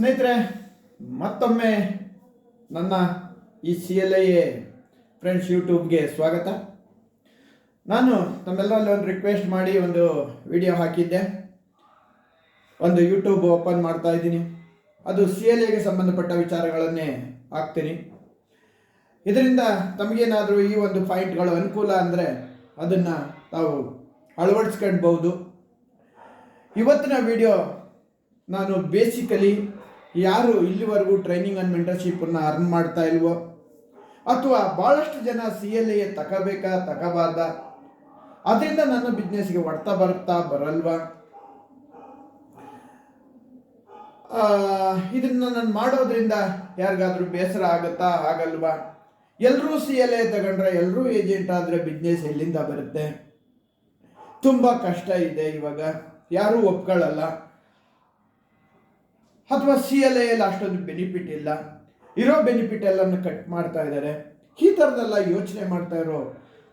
ಸ್ನೇಹಿತರೆ, ಮತ್ತೊಮ್ಮೆ ನನ್ನ ಈ C L I A friends ಯೂಟ್ಯೂಬ್ಗೆ ಸ್ವಾಗತ. ನಾನು ತಮ್ಮೆಲ್ಲರಲ್ಲಿ ಒಂದು ರಿಕ್ವೆಸ್ಟ್ ಮಾಡಿ ಒಂದು ವಿಡಿಯೋ ಹಾಕಿದ್ದೆ. ಒಂದು ಯೂಟ್ಯೂಬ್ ಓಪನ್ ಮಾಡ್ತಾ ಇದ್ದೀನಿ. ಅದು ಸಿ ಎಲ್ ಐಗೆ ಸಂಬಂಧಪಟ್ಟ ವಿಚಾರಗಳನ್ನೇ ಹಾಕ್ತೀನಿ. ಇದರಿಂದ ತಮಗೇನಾದರೂ ಈ ಒಂದು ಪಾಯಿಂಟ್ಗಳು ಅನುಕೂಲ ಅಂದರೆ ಅದನ್ನು ತಾವು ಅಳವಡಿಸ್ಕೊಳ್ಬೋದು ಇವತ್ತಿನ ವಿಡಿಯೋ ನಾನು ಬೇಸಿಕಲಿ ಯಾರು ಇಲ್ಲಿವರೆಗೂ ಟ್ರೈನಿಂಗ್ ಆ್ಯಂಡ್ ಮೆಂಟರ್ಶಿಪ್ಪನ್ನು ಅರ್ನ್ ಮಾಡ್ತಾ ಇಲ್ವೋ? ಅಥವಾ ಭಾಳಷ್ಟು ಜನ ಸಿ ಎಲ್ ಎ ತಗೋಬೇಕಾ ತಗೋಬಾರ್ದ ಅದರಿಂದ ನನ್ನ ಬಿಸ್ನೆಸ್ಗೆ ಹೊಡ್ತಾ ಬರುತ್ತಾ, ಬರಲ್ವಾ? ಇದನ್ನ ನಾನು ಮಾಡೋದ್ರಿಂದ ಯಾರಿಗಾದ್ರೂ ಬೇಸರ ಆಗುತ್ತಾ, ಆಗಲ್ವಾ? ಎಲ್ಲರೂ ಸಿ ಎಲ್ ಎ ತಗೊಂಡ್ರೆ ಎಲ್ಲರೂ ಏಜೆಂಟ್ ಆದರೆ ಬಿಸ್ನೆಸ್ ಎಲ್ಲಿಂದ ಬರುತ್ತೆ? ತುಂಬ ಕಷ್ಟ ಇದೆ ಇವಾಗ. ಯಾರೂ ಒಪ್ಕೊಳ್ಳಲ್ಲ ಅಥವಾ ಸಿ ಎಲ್ ಎಲ್ಲಿ ಅಷ್ಟೊಂದು ಬೆನಿಫಿಟ್ ಇಲ್ಲ. ಇರೋ ಬೆನಿಫಿಟ್ ಎಲ್ಲನೂ ಕಟ್ ಮಾಡ್ತಾ ಇದ್ದಾರೆ ಈ ಥರದೆಲ್ಲ ಯೋಚನೆ ಮಾಡ್ತಾ ಇರೋ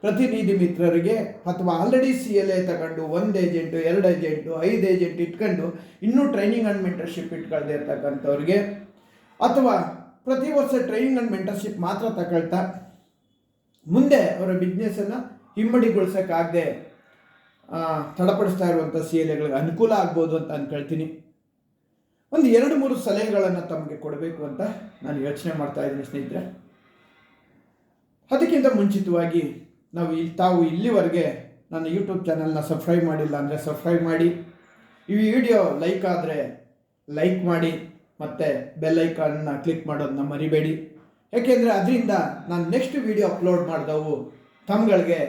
ಪ್ರತಿನಿಧಿ ಮಿತ್ರರಿಗೆ ಅಥವಾ ಆಲ್ರೆಡಿ ಸಿ ಎಲ್ ಎ ತಗೊಂಡು ಒಂದು ಏಜೆಂಟು ಎರಡು ಏಜೆಂಟು ಐದು ಏಜೆಂಟ್ ಇಟ್ಕೊಂಡು ಇನ್ನೂ ಟ್ರೈನಿಂಗ್ ಆ್ಯಂಡ್ ಮೆಂಟರ್ಶಿಪ್ ಇಟ್ಕೊಳ್ದೇ ಇರ್ತಕ್ಕಂಥವ್ರಿಗೆ ಅಥವಾ ಪ್ರತಿ ವರ್ಷ ಟ್ರೈನಿಂಗ್ ಆ್ಯಂಡ್ ಮೆಂಟರ್ಶಿಪ್ ಮಾತ್ರ ತಗೊಳ್ತಾ ಮುಂದೆ ಅವರ ಬಿಸ್ನೆಸ್ಸನ್ನು ಹಿಮ್ಮಡಿಗೊಳಿಸೋಕ್ಕಾಗದೆ ತಡಪಡಿಸ್ತಾ ಇರುವಂಥ ಸಿ ಎಲ್ ಎಗಳಿಗೆ ಅನುಕೂಲ ಆಗ್ಬೋದು ಅಂತ ಅನ್ಕೊಳ್ತೀನಿ. ಒಂದು ಎರಡು ಮೂರು ಸಲಹೆಗಳನ್ನು ತಮಗೆ ಕೊಡಬೇಕು ಅಂತ ನಾನು ಯೋಚನೆ ಮಾಡ್ತಾ ಇದ್ದೀನಿ ಸ್ನೇಹಿತರೆ. ಅದಕ್ಕಿಂತ ಮುಂಚಿತವಾಗಿ ನಾವು ಇಲ್ಲಿ ತಾವು ಇಲ್ಲಿವರೆಗೆ ನನ್ನ ಯೂಟ್ಯೂಬ್ ಚಾನಲ್ನ ಸಬ್ಸ್ಕ್ರೈಬ್ ಮಾಡಿಲ್ಲ ಅಂದರೆ ಸಬ್ಸ್ಕ್ರೈಬ್ ಮಾಡಿ, ಈ ವಿಡಿಯೋ ಲೈಕ್ ಆದರೆ ಲೈಕ್ ಮಾಡಿ, ಮತ್ತು ಬೆಲ್ ಐಕಾನನ್ನು ಕ್ಲಿಕ್ ಮಾಡೋದನ್ನ ಮರಿಬೇಡಿ. ಯಾಕೆಂದರೆ ಅದರಿಂದ ನಾನು ನೆಕ್ಸ್ಟ್ ವಿಡಿಯೋ ಅಪ್ಲೋಡ್ ಮಾಡಿದವು ತಮ್ಗಳಿಗೆ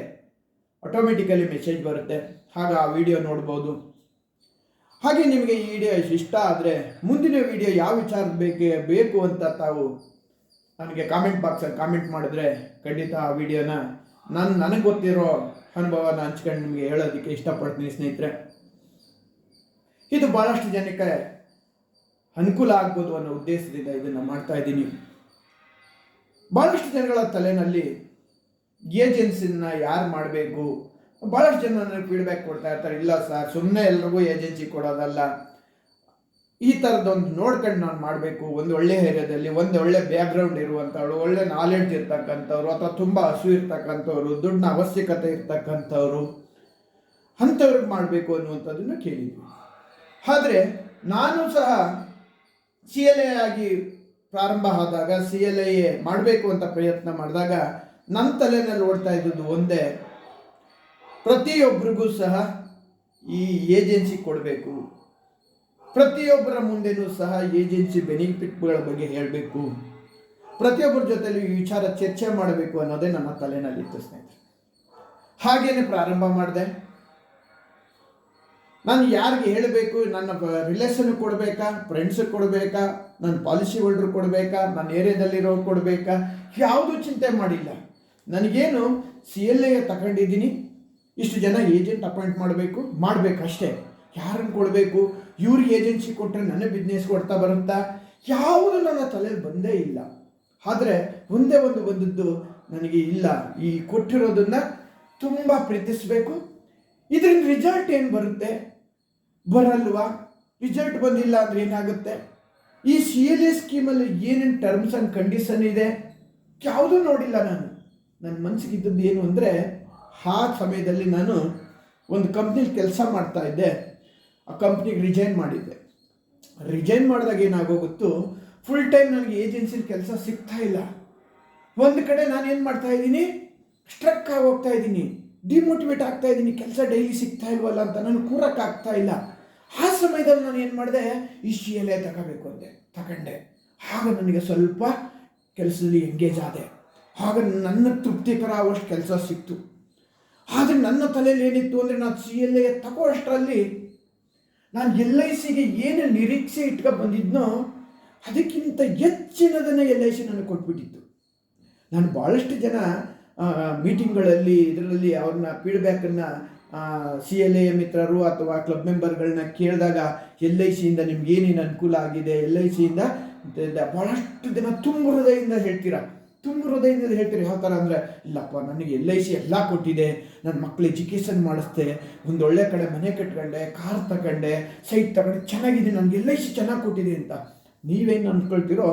ಆಟೋಮೆಟಿಕಲಿ ಮೆಸೇಜ್ ಬರುತ್ತೆ. ಆಗ ಆ ವಿಡಿಯೋ ನೋಡ್ಬೋದು. ಹಾಗೆ ನಿಮಗೆ ಈ ವಿಡಿಯೋ ಇಷ್ಟ ಆದರೆ ಮುಂದಿನ ವಿಡಿಯೋ ಯಾವ ವಿಚಾರ ಬೇಕೇ ಬೇಕು ಅಂತ ತಾವು ನನಗೆ ಕಾಮೆಂಟ್ ಬಾಕ್ಸಲ್ಲಿ ಕಾಮೆಂಟ್ ಮಾಡಿದ್ರೆ ಖಂಡಿತ ಆ ವಿಡಿಯೋನ ನನ್ನ ನನಗೆ ಗೊತ್ತಿರೋ ಅನುಭವನ ಹಂಚ್ಕೊಂಡು ನಿಮಗೆ ಹೇಳೋದಕ್ಕೆ ಇಷ್ಟಪಡ್ತೀನಿ ಸ್ನೇಹಿತರೆ. ಇದು ಭಾಳಷ್ಟು ಜನಕ್ಕೆ ಅನುಕೂಲ ಆಗ್ಬೋದು ಅನ್ನೋ ಉದ್ದೇಶದಿಂದ ಇದನ್ನು ಮಾಡ್ತಾ ಇದ್ದೀನಿ. ಭಾಳಷ್ಟು ಜನಗಳ ತಲೆನಲ್ಲಿ ಏಜೆನ್ಸಿನ ಯಾರು ಮಾಡಬೇಕು? ಭಾಳಷ್ಟು ಜನ ನನಗೆ ಫೀಡ್ಬ್ಯಾಕ್ ಕೊಡ್ತಾ ಇರ್ತಾರೆ. ಇಲ್ಲ ಸರ್ ಸುಮ್ಮನೆ ಎಲ್ರಿಗೂ ಏಜೆನ್ಸಿ ಕೊಡೋದಲ್ಲ. ಈ ಥರದ್ದೊಂದು ನೋಡ್ಕೊಂಡು ನಾನು ಮಾಡಬೇಕು. ಒಂದು ಒಳ್ಳೆ ಏರಿಯಾದಲ್ಲಿ ಒಂದು ಒಳ್ಳೆ ಬ್ಯಾಕ್ಗ್ರೌಂಡ್ ಇರುವಂಥವ್ರು, ಒಳ್ಳೆ ನಾಲೆಡ್ಜ್ ಇರ್ತಕ್ಕಂಥವ್ರು, ಅಥವಾ ತುಂಬ ಹಸು ಇರ್ತಕ್ಕಂಥವ್ರು, ದುಡ್ಡಿನ ಅವಶ್ಯಕತೆ ಇರ್ತಕ್ಕಂಥವ್ರು, ಅಂಥವ್ರಿಗೆ ಮಾಡಬೇಕು ಅನ್ನುವಂಥದ್ದನ್ನು ಕೇಳಿದ್ವಿ. ಆದರೆ ನಾನು ಸಹ ಸಿ ಎಲ್ ಎ ಆಗಿ ಪ್ರಾರಂಭ ಆದಾಗ ಸಿ ಎಲ್ ಎ ಮಾಡಬೇಕು ಅಂತ ಪ್ರಯತ್ನ ಮಾಡಿದಾಗ ನನ್ನ ತಲೆಯಲ್ಲಿ ಓಡ್ತಾ ಇದ್ದದ್ದು ಒಂದೇ ಪ್ರತಿಯೊಬ್ಬರಿಗೂ ಸಹ ಈ ಏಜೆನ್ಸಿ ಕೊಡಬೇಕು. ಪ್ರತಿಯೊಬ್ಬರ ಮುಂದೆನೂ ಸಹ ಏಜೆನ್ಸಿ ಬೆನಿಫಿಟ್ಗಳ ಬಗ್ಗೆ ಹೇಳಬೇಕು. ಪ್ರತಿಯೊಬ್ಬರ ಜೊತೆಯಲ್ಲಿ ಈ ವಿಚಾರ ಚರ್ಚೆ ಮಾಡಬೇಕು ಅನ್ನೋದೇ ನನ್ನ ತಲೆನಲ್ಲಿತ್ತು ಸ್ನೇಹಿತರೆ. ಹಾಗೇನೆ ಪ್ರಾರಂಭ ಮಾಡಿದೆ. ನಾನು ಯಾರಿಗೆ ಹೇಳಬೇಕು? ನನ್ನ ರಿಲೇಷನ್ ಕೊಡಬೇಕಾ? ಫ್ರೆಂಡ್ಸಿಗೆ ಕೊಡಬೇಕಾ? ನನ್ನ ಪಾಲಿಸಿ ಹೋಲ್ಡರ್ ಕೊಡಬೇಕಾ? ನನ್ನ ಏರಿಯಾದಲ್ಲಿರೋ ಕೊಡಬೇಕಾ? ಯಾವುದೂ ಚಿಂತೆ ಮಾಡಿಲ್ಲ. ನನಗೇನು ಸಿ ಎಲ್ ಎ ತಗೊಂಡಿದ್ದೀನಿ. ಇಷ್ಟು ಜನ ಏಜೆಂಟ್ ಅಪಾಯಿಂಟ್ ಮಾಡಬೇಕು? ಮಾಡಬೇಕು ಅಷ್ಟೇ ಯಾರನ್ನು ಕೊಡಬೇಕು? ಇವ್ರಿಗೆ ಏಜೆನ್ಸಿ ಕೊಟ್ಟರೆ ನನ್ನ ಬಿಸ್ನೆಸ್ ಕೊಡ್ತಾ ಬರುತ್ತಾ? ಯಾವುದು ನನ್ನ ತಲೆಯಲ್ಲಿ ಬಂದೇ ಇಲ್ಲ. ಆದರೆ ಒಂದೇ ಒಂದು ಬಂದದ್ದು ನನಗೆ ಇಲ್ಲ. ಈ ಕೊಟ್ಟಿರೋದನ್ನು ತುಂಬ ಪ್ರೀತಿಸಬೇಕು. ಇದರಿಂದ ರಿಸಲ್ಟ್ ಏನು ಬರುತ್ತೆ? ಬರಲ್ವಾ? ರಿಸಲ್ಟ್ ಬಂದಿಲ್ಲ ಅಂದರೆ ಏನಾಗುತ್ತೆ? ಈ ಸಿ ಎಲ್ ಎ ಸ್ಕೀಮಲ್ಲಿ ಏನೇನು ಟರ್ಮ್ಸ್ ಆ್ಯಂಡ್ ಕಂಡೀಷನ್ ಇದೆ? ಯಾವುದೂ ನೋಡಿಲ್ಲ ನಾನು. ನನ್ನ ಮನಸ್ಸಿಗೆ ಇದ್ದದ್ದು ಏನು ಅಂದರೆ ಆ ಸಮಯದಲ್ಲಿ ನಾನು ಒಂದು ಕಂಪ್ನಿಲಿ ಕೆಲಸ ಮಾಡ್ತಾ ಇದ್ದೆ. ಆ ಕಂಪ್ನಿಗೆ ರಿಜೈನ್ ಮಾಡಿದ್ದೆ. ರಿಜೈನ್ ಮಾಡಿದಾಗ ಏನಾಗೋ ಗೊತ್ತು ಫುಲ್ ಟೈಮ್ ನನಗೆ ಏಜೆನ್ಸಿಲಿ ಕೆಲಸ ಸಿಗ್ತಾ ಇಲ್ಲ. ಒಂದು ಕಡೆ ನಾನು ಏನು ಮಾಡ್ತಾ ಇದ್ದೀನಿ? ಸ್ಟ್ರಕ್ ಆಗಿ ಹೋಗ್ತಾ ಇದ್ದೀನಿ. ಡಿಮೋಟಿವೇಟ್ ಆಗ್ತಾ ಇದ್ದೀನಿ. ಕೆಲಸ ಡೈಲಿ ಸಿಗ್ತಾ ಇಲ್ವಲ್ಲ ಅಂತ ನಾನು ಕೂರಕ್ಕಾಗ್ತಾ ಇಲ್ಲ. ಆ ಸಮಯದಲ್ಲಿ ನಾನು ಏನು ಮಾಡಿದೆ? ಇಷ್ಟು ಎಲೆ ತಗೋಬೇಕು ಅಂದೆ. ತಗೊಂಡೆ. ಆಗ ನನಗೆ ಸ್ವಲ್ಪ ಕೆಲಸದಲ್ಲಿ ಎಂಗೇಜ್ ಆದೆ. ಆಗ ನನ್ನ ತೃಪ್ತಿಕರ ಆಗುವಷ್ಟು ಕೆಲಸ ಸಿಕ್ತು. ಆದರೆ ನನ್ನ ತಲೆಯಲ್ಲಿ ಏನಿತ್ತು ಅಂದರೆ ನಾನು ಸಿ ಎಲ್ ಎ ತಗೋ ಅಷ್ಟರಲ್ಲಿ ನಾನು ಎಲ್ ಐ ಸಿಗೆ ಏನು ನಿರೀಕ್ಷೆ ಇಟ್ಕೊ ಬಂದಿದ್ನೋ ಅದಕ್ಕಿಂತ ಹೆಚ್ಚಿನದನ್ನು ಎಲ್ ಐ ಸಿ ನನಗೆ ಕೊಟ್ಬಿಟ್ಟಿತ್ತು. ನಾನು ಭಾಳಷ್ಟು ಜನ ಮೀಟಿಂಗ್ಗಳಲ್ಲಿ, ಇದರಲ್ಲಿ ಅವ್ರನ್ನ ಫೀಡ್ಬ್ಯಾಕನ್ನು ಸಿ ಎಲ್ ಎ ಮಿತ್ರರು ಅಥವಾ ಕ್ಲಬ್ ಮೆಂಬರ್ಗಳನ್ನ ಕೇಳಿದಾಗ ಎಲ್ ಐ ಸಿಯಿಂದ ನಿಮ್ಗೆ ಏನೇನು ಅನುಕೂಲ ಆಗಿದೆ, ಎಲ್ ಐ ಸಿಯಿಂದ ಭಾಳಷ್ಟು ಜನ ತುಂಬ ಹೃದಯದಿಂದ ಹೇಳ್ತೀರಾ? ತುಂಬ ಹೃದಯದಿಂದ ಹೇಳ್ತೀರಿ ಯಾವ ಥರ ಅಂದರೆ, ಇಲ್ಲಪ್ಪ, ನನಗೆ ಎಲ್ ಐ ಸಿ ಎಲ್ಲ ಕೊಟ್ಟಿದೆ ನನ್ನ ಮಕ್ಕಳು ಎಜುಕೇಷನ್ ಮಾಡಿಸ್ದೆ, ಒಂದು ಒಳ್ಳೆ ಕಡೆ ಮನೆ ಕಟ್ಕೊಂಡೆ ಕಾರ್ ತಗೊಂಡೆ ಸೈಟ್ ತಗೊಂಡೆ, ಚೆನ್ನಾಗಿದೆ, ನನಗೆ ಎಲ್ ಐ ಸಿ ಚೆನ್ನಾಗಿ ಕೊಟ್ಟಿದೆ ಅಂತ. ನೀವೇನು ಅಂದ್ಕೊಳ್ತೀರೋ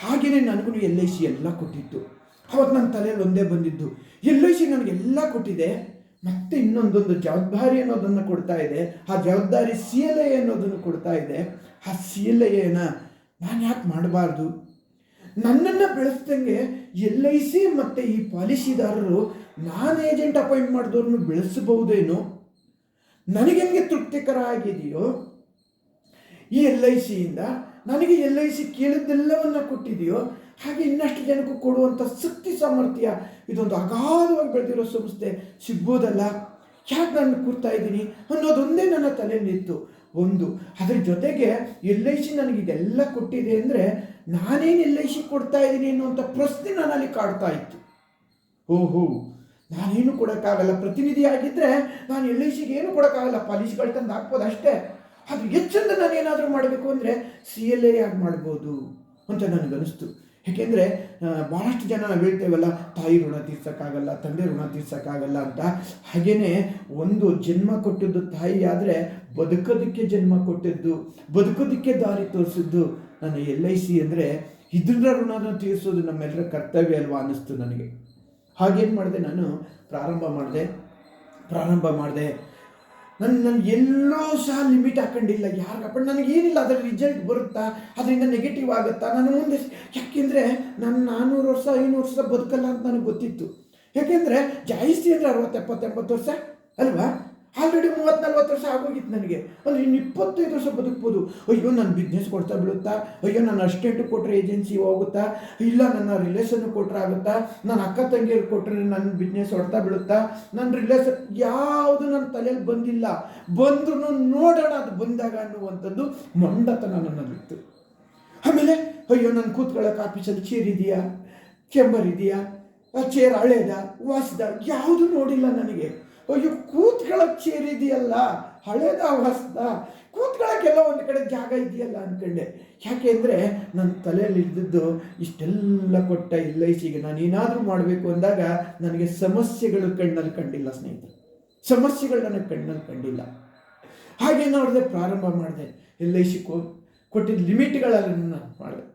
ಹಾಗೆಯೇ ನನಗೂ ಎಲ್ ಐ ಸಿ ಎಲ್ಲ ಕೊಟ್ಟಿತ್ತು. ಅವತ್ತು ನನ್ನ ತಲೆಯಲ್ಲಿ ಒಂದೇ ಬಂದಿದ್ದು. ಎಲ್ ಐ ಸಿ ನನಗೆಲ್ಲ ಕೊಟ್ಟಿದೆ, ಮತ್ತೆ ಇನ್ನೊಂದೊಂದು ಜವಾಬ್ದಾರಿ ಅನ್ನೋದನ್ನು ಕೊಡ್ತಾ ಇದೆ, ಆ ಜವಾಬ್ದಾರಿ ಸಿ ಎಲ್ ಐ ಅನ್ನೋದನ್ನು ಕೊಡ್ತಾ ಇದೆ, ಆ ಸಿ ಎಲ್ ಐನ ನಾನು ಯಾಕೆ ಮಾಡಬಾರ್ದು? ನನ್ನನ್ನು ಬೆಳೆಸ್ದಂಗೆ ಎಲ್ ಐ ಸಿ ಮತ್ತು ಈ ಪಾಲಿಸಿದಾರರು ನಾನು ಏಜೆಂಟ್ ಅಪಾಯಿಂಟ್ ಮಾಡಿದವ್ರನ್ನು ಬೆಳೆಸಬಹುದೇನೋ? ನನಗೆ ಹೆಂಗೆ ತೃಪ್ತಿಕರ ಆಗಿದೆಯೋ ಈ ಎಲ್ ಐ ಸಿಯಿಂದ ನನಗೆ ಎಲ್ ಐ ಸಿ ಕೇಳಿದ್ದೆಲ್ಲವನ್ನ ಕೊಟ್ಟಿದೆಯೋ, ಹಾಗೆ ಇನ್ನಷ್ಟು ಜನಕ್ಕೂ ಕೊಡುವಂಥ ಶಕ್ತಿ, ಸಾಮರ್ಥ್ಯ, ಇದೊಂದು ಅಗಾಧವಾಗಿ ಬೆಳೆದಿರೋ ಸಂಸ್ಥೆ ಸಿಗ್ಬೋದಲ್ಲ? ಯಾಕೆ ನಾನು ಕೂರ್ತಾ ಇದ್ದೀನಿ ಅನ್ನೋದೊಂದೇ ನನ್ನ ತಲೆಯಲ್ಲಿತ್ತು ಒಂದು, ಅದ್ರ ಜೊತೆಗೆ ಎಲ್ ಐ ಸಿ ನನಗೆ ಇದೆಲ್ಲ ಕೊಟ್ಟಿದೆ ಅಂದರೆ ನಾನೇನು ಎಲ್ ಐ ಕೊಡ್ತಾ ಇದ್ದೀನಿ ಅನ್ನುವಂಥ ಪ್ರಶ್ನೆ ನನ್ನಲ್ಲಿ ಕಾಡ್ತಾ ಇತ್ತು. ಓಹೋ, ನಾನೇನು ಕೊಡೋಕ್ಕಾಗಲ್ಲ. ಪ್ರತಿನಿಧಿ ಆಗಿದ್ದರೆ ನಾನು ಎಲ್ ಐ ಸಿಗೆ ಏನು ಕೊಡೋಕ್ಕಾಗಲ್ಲ. ಪಾಲಿಸಿಗಳು ತಂದು ಹಾಕ್ಬೋದು ಅಷ್ಟೇ. ಅದು ಹೆಚ್ಚಂದ ನಾನು ಏನಾದರೂ ಮಾಡಬೇಕು ಅಂದರೆ ಸಿ ಎಲ್ ಎ ಆಗಿ ಮಾಡ್ಬೋದು ಅಂತ ನನಗನ್ನಿಸ್ತು. ಯಾಕೆಂದರೆ ಭಾಳಷ್ಟು ಜನ ನಾವು ಹೇಳ್ತೇವಲ್ಲ, ತಾಯಿ ಋಣ ತೀರ್ಸೋಕ್ಕಾಗಲ್ಲ, ತಂದೆ ಋಣ ತೀರ್ಸೋಕ್ಕಾಗಲ್ಲ ಅಂತ. ಹಾಗೆಯೇ ಒಂದು ಜನ್ಮ ಕೊಟ್ಟಿದ್ದು ತಾಯಿ ಆದರೆ ಬದುಕೋದಕ್ಕೆ ಜನ್ಮ ಕೊಟ್ಟಿದ್ದು, ಬದುಕೋದಕ್ಕೆ ದಾರಿ ತೋರಿಸಿದ್ದು ನನ್ನ ಎಲ್ ಐ ಸಿ ಅಂದರೆ ಇದರ ಋಣನ ತೀರಿಸೋದು ನಮ್ಮೆಲ್ಲರ ಕರ್ತವ್ಯ ಅಲ್ವಾ ಅನ್ನಿಸ್ತು ನನಗೆ. ಹಾಗೇನು ಮಾಡಿದೆ ನಾನು? ಪ್ರಾರಂಭ ಮಾಡಿದೆ. ಪ್ರಾರಂಭ ಮಾಡಿದೆ. ನನ್ನ ನಾನು ಎಲ್ಲೂ ಸಹ ಲಿಮಿಟ್ ಹಾಕೊಂಡಿಲ್ಲ. ಯಾರಿಗಪ್ಪ ನನಗೇನಿಲ್ಲ. ಅದರ ರಿಸಲ್ಟ್ ಬರುತ್ತಾ? ಅದರಿಂದ ನೆಗೆಟಿವ್ ಆಗುತ್ತಾ? ನಾನು ಮುಂದೆ ಯಾಕೆಂದರೆ ನಾನು ನಾನ್ನೂರು ವರ್ಷ, ಐನೂರು ವರ್ಷ ಬದುಕಲ್ಲ ಅಂತ ನನಗೆ ಗೊತ್ತಿತ್ತು. ಯಾಕೆಂದರೆ ಜಾಸ್ತಿ ಅಂದರೆ ಅರವತ್ತು ಎಪ್ಪತ್ತು ಎಂಬತ್ತು ವರ್ಷ, ಅಲ್ವಾ? ಆಲ್ರೆಡಿ ಮೂವತ್ತು ನಲ್ವತ್ತು ವರ್ಷ ಆಗೋಗಿತ್ತು ನನಗೆ. ಅಂದರೆ ಇನ್ನು ಇಪ್ಪತ್ತೈದು ವರ್ಷ ಬದುಕ್ಬೋದು. ಅಯ್ಯೋ ನನ್ನ ಬಿಸ್ನೆಸ್ ಕೊಡ್ತಾ ಬೀಳುತ್ತಾ? ಅಯ್ಯೋ, ನನ್ನ ಅಸ್ಟೆಂಟ್ ಕೊಟ್ಟರೆ ಏಜೆನ್ಸಿ ಹೋಗುತ್ತಾ? ಇಲ್ಲ, ನನ್ನ ರಿಲೇಷನ್ ಕೊಟ್ಟರೆ ಆಗುತ್ತಾ? ನನ್ನ ಅಕ್ಕ ತಂಗಿಯರು ಕೊಟ್ಟರೆ ನನ್ನ ಬಿಸ್ನೆಸ್ ಹೊಡ್ತಾ ಬೀಳುತ್ತಾ? ನನ್ನ ರಿಲೇಷನ್ ಯಾವುದು ನನ್ನ ತಲೆಯಲ್ಲಿ ಬಂದಿಲ್ಲ. ಬಂದ್ರೂ ನೋಡೋಣ ಅದು ಬಂದಾಗ ಅನ್ನುವಂಥದ್ದು ಮಂಡತನ ನನ್ನಲ್ಲಿತ್ತು. ಆಮೇಲೆ, ಅಯ್ಯೋ, ನಾನು ಕೂತ್ಕೊಳ್ಳೋಕೆ ಆಫೀಸಲ್ಲಿ ಚೇರ್ ಇದೆಯಾ? ಚೆಂಬರ್ ಇದೆಯಾ? ಚೇರ್ ಹಳೇದ? ವಾಸದ ಯಾವುದು ನೋಡಿಲ್ಲ ನನಗೆ. ಅಯ್ಯೋ ಕೂತ್ಕೊಳ್ಳೋಕೆ ಚೇರ್ ಇದೆಯಲ್ಲ? ಹಳೇದ ಹೊಸ್ದ ಕೂತ್ಕೊಳ್ಳೋಕ್ಕೆಲ್ಲ ಒಂದು ಕಡೆ ಜಾಗ ಇದೆಯಲ್ಲ ಅಂದ್ಕೊಂಡೆ ಯಾಕೆ ಅಂದರೆ ನನ್ನ ತಲೆಯಲ್ಲಿ ಇದ್ದಿದ್ದು ಇಷ್ಟೆಲ್ಲ ಕೊಟ್ಟ ಇಲ್ಲ ಸಿಗೆ ನಾನು ಏನಾದರೂ ಮಾಡಬೇಕು ಅಂದಾಗ ನನಗೆ ಸಮಸ್ಯೆಗಳು ಕಣ್ಣಲ್ಲಿ ಕಂಡಿಲ್ಲ ಸ್ನೇಹಿತರೆ. ಸಮಸ್ಯೆಗಳು ನನಗೆ ಕಣ್ಣಲ್ಲಿ ಕಂಡಿಲ್ಲ. ಹಾಗೆ ನೋಡಿದೆ ಪ್ರಾರಂಭ ಮಾಡಿದೆ. ಎಲ್ ಐ ಸಿ ಕೊ, ಕೊಟ್ಟಿದ್ದ ಲಿಮಿಟ್ಗಳಲ್ಲಿ ನಾನು ಮಾಡಿದೆ.